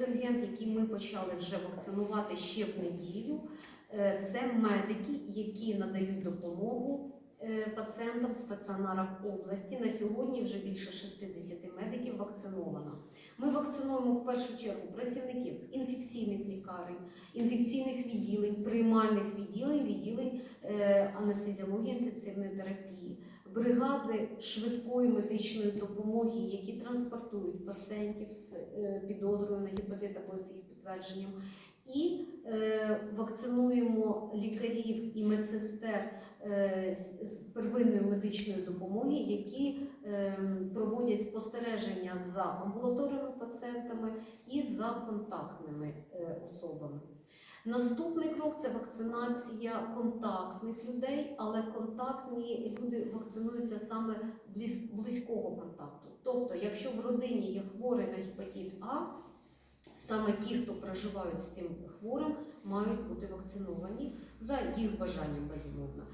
контингент, який ми почали вже вакцинувати ще в неділю. Е, Це медики, які надають допомогу е, пацієнтам в стаціонарах області. На сьогодні вже більше 60 медиків вакциновано. Ми вакцинуємо в першу чергу працівників інфекційних лікарень, інфекційних відділень, приймальних відділень, відділень е, анестезіології, інтенсивної терапії, бригади швидкої медичної допомоги, які транспортують пацієнтів з е, підозрою на гепатит або з їх підтвердженням. І е, вакцинуємо лікарів і медсестер е, з, первинної медичної допомоги, які проводять спостереження за амбулаторними пацієнтами і за контактними особами. Наступний крок це вакцинація контактних людей, але контактні люди вакцинуються саме близького контакту. Тобто, якщо в родині є хворий на гепатит А, саме ті, хто проживають з цим хворим, мають бути вакциновані за їх бажанням, безумовно.